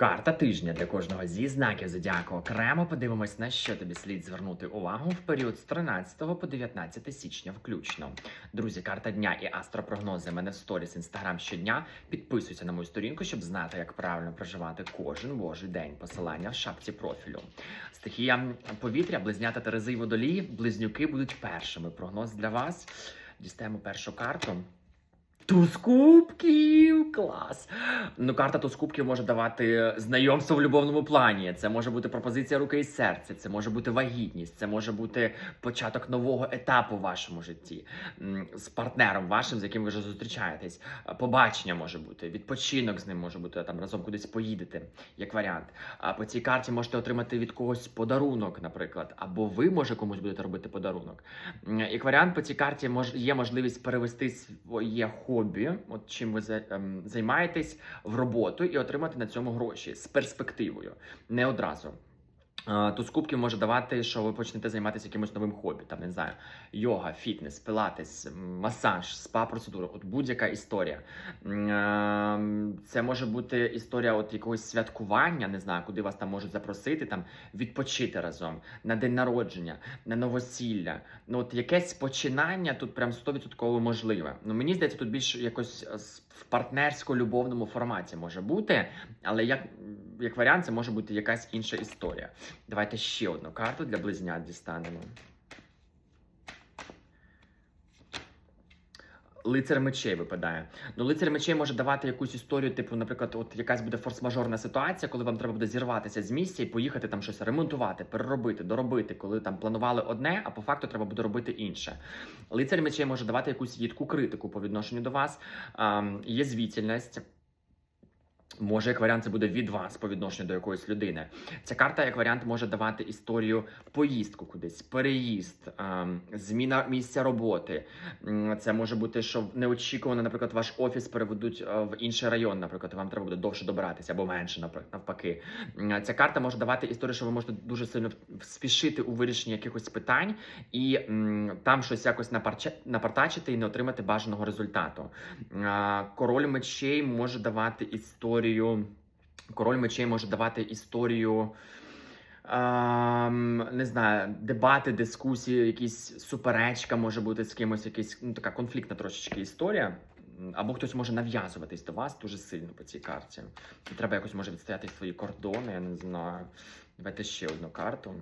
Карта тижня для кожного зі знаків зодіаку. Окремо подивимось, на що тобі слід звернути увагу в період з 13 по 19 січня включно. Друзі, карта дня і астропрогнози мене в сторіс інстаграм щодня. Підписуйся на мою сторінку, щоб знати, як правильно проживати кожен божий день. Посилання в шапці профілю. Стихія повітря, близнята Терези і водолії. Близнюки будуть першими. Прогноз для вас. Дістаємо першу карту. Туз кубків! Клас! Ну, карта туз кубків може давати знайомство в любовному плані. Це може бути пропозиція руки і серця, це може бути вагітність, це може бути початок нового етапу в вашому житті з партнером вашим, з яким ви вже зустрічаєтесь. Побачення може бути, відпочинок з ним може бути, там разом кудись поїдете, як варіант. А по цій карті можете отримати від когось подарунок, наприклад, або ви може комусь будете робити подарунок. Як варіант, по цій карті є можливість перевести своє хобі, от чим ви ем, займаєтесь, в роботу і отримати на цьому гроші з перспективою, не одразу. А, Туз кубків може давати, що ви почнете займатися якимось новим хобі, там не знаю, йога, фітнес, пилатес, масаж, спа процедура, от будь-яка історія. Ем, Це може бути історія от якогось святкування, не знаю, куди вас там можуть запросити, там відпочити разом на день народження, на новосілля. Ну от якесь починання тут прям 100% можливе. Ну мені здається, тут більш якось е, в партнерсько-любовному форматі може бути, але як, як варіант, це може бути якась інша історія. Давайте ще одну карту для близнят дістанемо. Лицар мечей випадає. Ну, лицар мечей може давати якусь історію, типу, наприклад, от якась буде форс-мажорна ситуація, коли вам треба буде зірватися з місця і поїхати там щось ремонтувати, переробити, доробити, коли там планували одне, а по факту треба буде робити інше. Лицар мечей може давати якусь їдку критику по відношенню до вас. Ам, є звітільність. Може, як варіант, це буде від вас по відношенню до якоїсь людини. Ця карта, як варіант, може давати історію поїздку кудись, переїзд, ем, зміна місця роботи. Це може бути, що неочікувано, наприклад, ваш офіс переведуть е, в інший район. Наприклад, вам треба буде довше добиратися або менше, напри- навпаки. Ця карта може давати історію, що ви можете дуже сильно спішити у вирішенні якихось питань і там щось якось напартачити і не отримати бажаного результату. Король мечей може давати історію. Король мечей може давати історію. ем, не знаю, дебати, дискусії, якісь суперечка може бути з кимось, якась ну, така конфліктна трошечки історія. Або хтось може нав'язуватись до вас дуже сильно по цій карті. І треба якось може відстояти свої кордони, я не знаю. Давайте ще одну карту.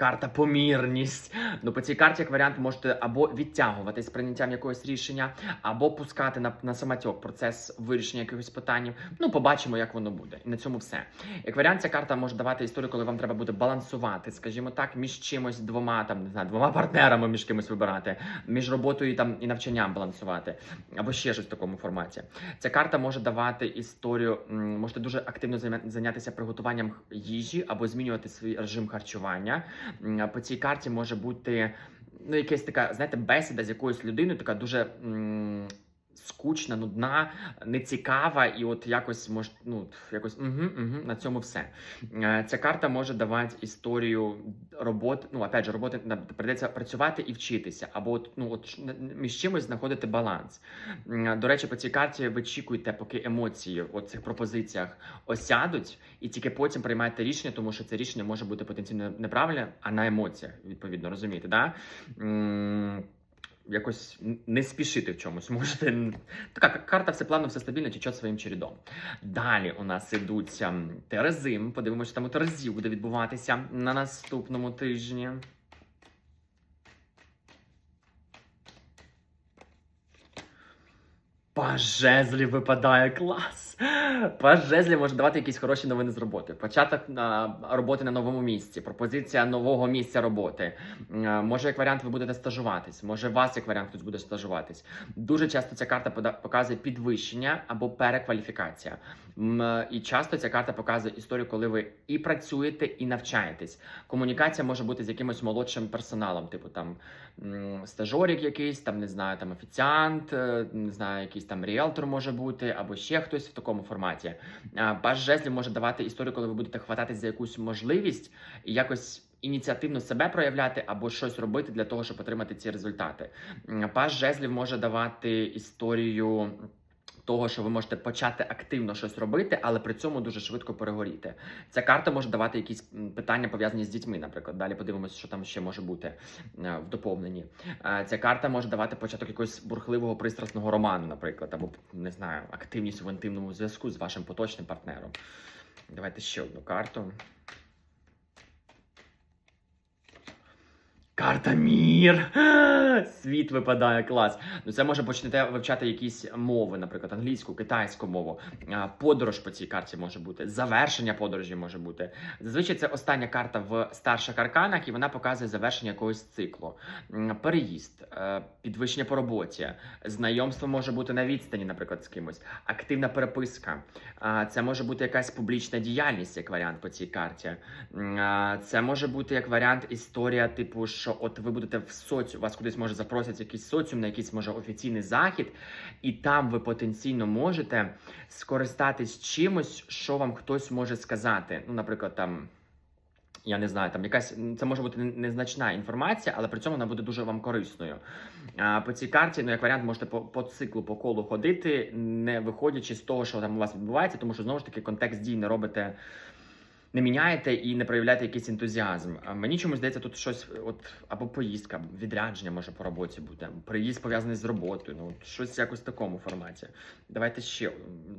Карта помірність. Ну, по цій карті, як варіант, можете або відтягувати з прийняттям якогось рішення, або пускати на, на самотьок процес вирішення якихось питань. Ну, побачимо, як воно буде. І на цьому все. Як варіант, ця карта може давати історію, коли вам треба буде балансувати, скажімо так, між чимось двома там, не знаю, двома партнерами між кимось вибирати, між роботою там і навчанням балансувати, або ще щось в такому форматі. Ця карта може давати історію, можете дуже активно зайнятися приготуванням їжі або змінювати свій режим харчування. По цій карті може бути ну, якась така, знаєте, бесіда з якоюсь людиною, така дуже м, скучна, нудна, нецікава, і от якось може, ну, якось угу, угу, на цьому все. Е, Ця карта може давати історію роботи. Ну, опять же, роботи прийдеться працювати і вчитися, або от, ну, от між чимось знаходити баланс. До речі, по цій карті ви очікуєте, поки емоції у цих пропозиціях осядуть, і тільки потім приймаєте рішення, тому що це рішення може бути потенційно неправильне, а на емоціях, відповідно, розумієте, да? Якось не спішити в чомусь. Можете така карта, все плавно, все стабільно, тече своїм чередом. Далі у нас ідуть Терези. Подивимося, там у Терезів буде відбуватися на наступному тижні. Паж жезлів випадає клас. Паж жезлів може давати якісь хороші новини з роботи. Початок на роботи на новому місці, пропозиція нового місця роботи. Може, як варіант, ви будете стажуватись. Може, вас як варіант хтось буде стажуватись. Дуже часто ця карта показує підвищення або перекваліфікація. І часто ця карта показує історію, коли ви і працюєте, і навчаєтесь. Комунікація може бути з якимось молодшим персоналом, типу там м, стажорик якийсь, там не знаю, там офіціант, е, не знаю, якийсь там ріелтор може бути, або ще хтось в такому форматі. А, жезлів може давати історію, коли ви будете хвататись за якусь можливість і якось. Ініціативно себе проявляти або щось робити для того, щоб отримати ці результати. Паш жезлів може давати історію того, що ви можете почати активно щось робити, але при цьому дуже швидко перегоріти. Ця карта може давати якісь питання пов'язані з дітьми, наприклад. Далі подивимося, що там ще може бути е, в доповненні. Е, Ця карта може давати початок якогось бурхливого пристрасного роману, наприклад, або не знаю, активність в інтимному зв'язку з вашим поточним партнером. Давайте ще одну карту. Карта Мір! Світ випадає клас. Ну це може почнете вивчати якісь мови, наприклад, англійську, китайську мову. Подорож по цій карті може бути, завершення подорожі може бути. Зазвичай це остання карта в старших арканах, і вона показує завершення якогось циклу. Переїзд, е, підвищення по роботі, знайомство може бути на відстані, наприклад, з кимось, активна переписка. Це може бути якась публічна діяльність, як варіант по цій карті. Це може бути як варіант історія, типу, що от ви будете в соці, вас кудись може запросять якийсь соціум на якийсь може офіційний захід, і там ви потенційно можете скористатись чимось, що вам хтось може сказати. Ну, наприклад, там. Я не знаю, там якась це може бути незначна інформація, але при цьому вона буде дуже вам корисною. А, по цій карті, ну як варіант, можете по, по циклу, по колу ходити, не виходячи з того, що там у вас відбувається, тому що знову ж таки контекст дій не робите. Не міняєте і не проявляєте якийсь ентузіазм. Мені чомусь здається, тут щось, от або поїздка, відрядження може по роботі бути, приїзд пов'язаний з роботою. Ну щось якось в такому форматі. Давайте ще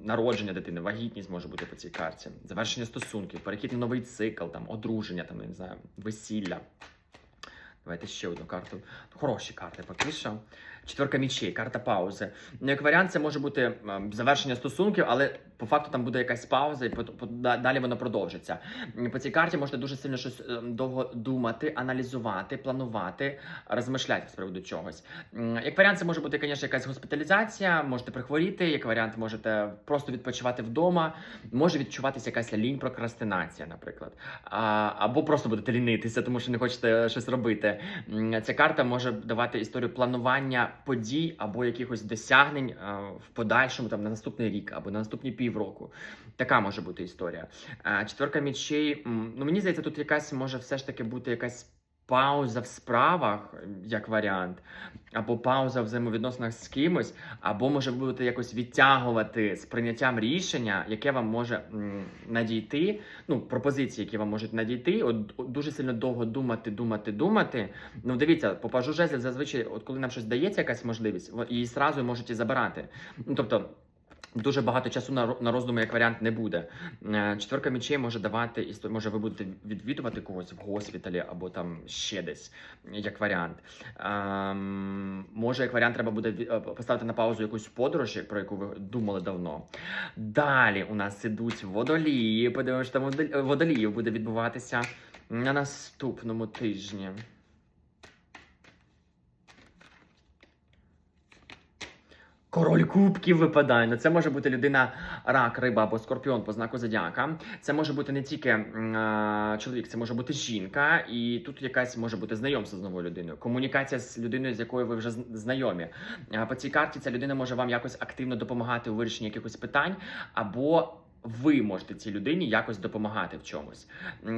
народження дитини, вагітність може бути по цій карті, завершення стосунків, перехід на новий цикл, там одруження, там не знаю, весілля. Давайте ще одну карту. Хороші карти поки що. Четверка мічей, карта паузи. Ну, як варіант, це може бути ем, завершення стосунків, але по факту там буде якась пауза, і далі воно продовжиться. По цій карті можете дуже сильно щось ем, довго думати, аналізувати, планувати, розмишляти з приводу чогось. Як варіант, це може бути, звісно, якась госпіталізація, можете прихворіти, як варіант, можете просто відпочивати вдома, може відчуватися якась лінь, прокрастинація, наприклад. Або просто будете лінитися, тому що не хочете щось робити. Ця карта може давати історію планування подій або якихось досягнень а, в подальшому, там на наступний рік або на наступні півроку. Така може бути історія. А, Четверка мічей. Ну мені здається, тут якась може все ж таки бути якась. Пауза в справах, як варіант, або пауза в взаємовідносинах з кимось, або може бути якось відтягувати з прийняттям рішення, яке вам може надійти. Ну, пропозиції, які вам можуть надійти, от дуже сильно довго думати, думати, думати. Ну, дивіться, по пажу зазвичай, от коли нам щось дається, якась можливість, її зразу можуть і забирати. Ну, тобто. Дуже багато часу на, на роздуми як варіант не буде. Е, Четверка мечей може давати істо- може ви будете відвідувати когось в госпіталі або там ще десь, як варіант. Ем, може, як варіант, треба буде е, поставити на паузу якусь подорож, про яку ви думали давно. Далі у нас ідуть водолії. Подивимося, там водол- водоліїв буде відбуватися на наступному тижні. Король кубків випадає. Ну, це може бути людина рак, риба або скорпіон по знаку зодіака. Це може бути не тільки а, чоловік, це може бути жінка, і тут якась може бути знайомство з новою людиною. Комунікація з людиною, з якою ви вже знайомі. А, По цій карті ця людина може вам якось активно допомагати у вирішенні якихось питань, або ви можете цій людині якось допомагати в чомусь.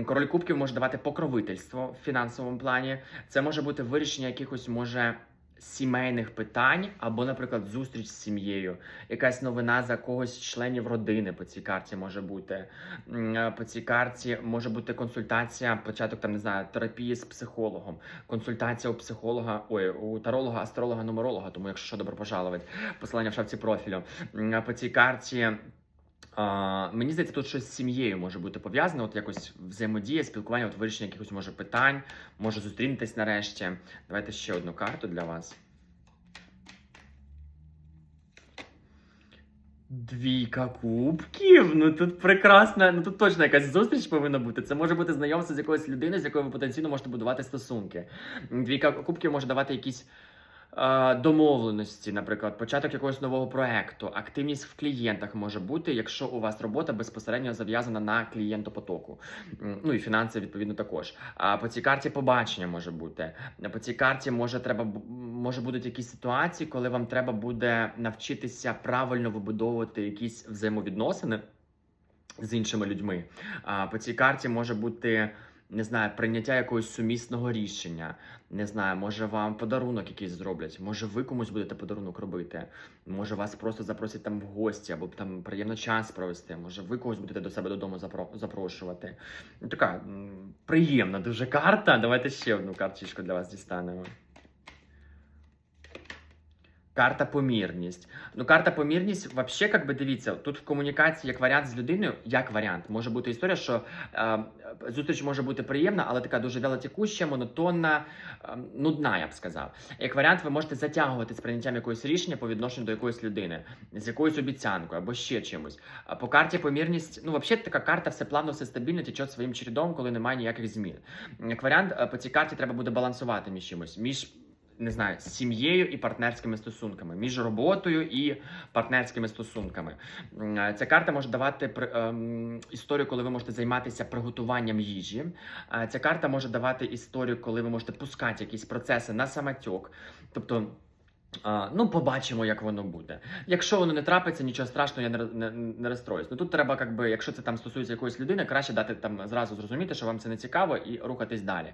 Король кубків може давати покровительство в фінансовому плані. Це може бути вирішення якихось може. Сімейних питань, або, наприклад, зустріч з сім'єю, якась новина за когось членів родини по цій карті може бути. Е, По цій карті може бути консультація, початок там не знаю, терапії з психологом, консультація у психолога, ой, у таролога, астролога, нумеролога. Тому, якщо що, добро пожаловать, посилання в шапці профілю. Е, По цій карті. А, мені здається, тут щось з сім'єю може бути пов'язане, от якось взаємодія, спілкування, от вирішення якихось може питань, може зустрінетесь нарешті. Давайте ще одну карту для вас. Двійка кубків. Ну тут прекрасна, ну тут точно якась зустріч повинна бути. Це може бути знайомство з якоюсь людиною, з якою ви потенційно можете будувати стосунки. Двійка кубків може давати якісь. Е, Домовленості, наприклад, початок якогось нового проекту, активність в клієнтах може бути, якщо у вас робота безпосередньо зав'язана на клієнтопотоку. Ну і фінанси відповідно також. А по цій карті побачення може бути. По цій карті може треба може будуть якісь ситуації, коли вам треба буде навчитися правильно вибудовувати якісь взаємовідносини з іншими людьми. А по цій карті може бути. Не знаю, прийняття якогось сумісного рішення. Не знаю, може вам подарунок якийсь зроблять, може ви комусь будете подарунок робити, може вас просто запросять там в гості, або там приємно час провести, може ви когось будете до себе додому запро- запрошувати. Ну, така приємна дуже карта. Давайте ще одну карточку для вас дістанемо. Карта помірність. Ну, карта помірність, взагалі, як би дивіться, тут в комунікації як варіант з людиною, як варіант, може бути історія, що е, зустріч може бути приємна, але така дуже вялотекуща, монотонна, е, нудна, я б сказав. Як варіант, ви можете затягувати з прийняттям якогось рішення по відношенню до якоїсь людини, з якоюсь обіцянкою або ще чимось. По карті помірність, ну, взагалі, така карта все плавно, все стабільно, тече своїм чередом, коли немає ніяких змін. Як варіант, е, по цій карті треба буде балансувати між чимось. між не знаю, з сім'єю і партнерськими стосунками, між роботою і партнерськими стосунками. Е, Ця карта може давати ем, історію, коли ви можете займатися приготуванням їжі. Е, Ця карта може давати історію, коли ви можете пускати якісь процеси на самотьок. Тобто. Ну, побачимо, як воно буде. Якщо воно не трапиться, нічого страшного, я не, не, не розстроюсь. Ну тут треба, як би, якщо це там стосується якоїсь людини, краще дати там зразу зрозуміти, що вам це не цікаво, і рухатись далі.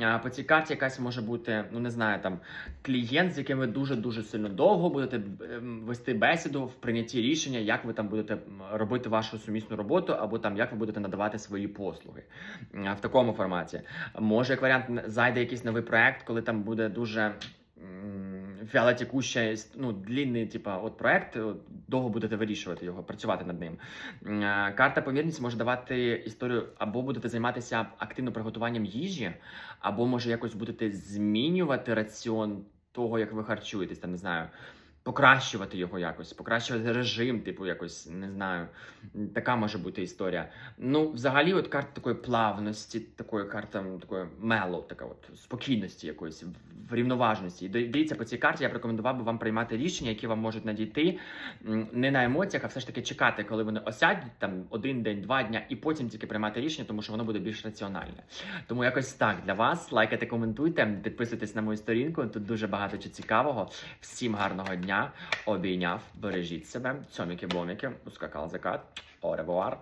А, по цій карті якась може бути, ну не знаю, там клієнт, з яким ви дуже дуже сильно довго будете ем, вести бесіду в прийнятті рішення, як ви там будете робити вашу сумісну роботу, або там як ви будете надавати свої послуги А, в такому форматі. Може, як варіант, зайде якийсь новий проект, коли там буде дуже. М, Вялотекуща, ну, длінний, типа, от проект, от, довго будете вирішувати його, працювати над ним. Карта помірність може давати історію, або будете займатися активно приготуванням їжі, або може якось будете змінювати раціон того, як ви харчуєтесь, там не знаю. Покращувати його якось, покращувати режим, типу, якось не знаю. Така може бути історія. Ну, взагалі, от карта такої плавності, такої карта такої мело, така от спокійності якоїсь, в- врівноваженості. І дивіться, по цій карті я б рекомендував би вам приймати рішення, які вам можуть надійти не на емоціях, а все ж таки чекати, коли вони осядуть там один день, два дня, і потім тільки приймати рішення, тому що воно буде більш раціональне. Тому якось так для вас. Лайкайте, коментуйте, підписуйтесь на мою сторінку. Тут дуже багато чого цікавого. Всім гарного Обійняв, бережіть себе. Цьоміки-боміки, ускакал закат. Оревуар.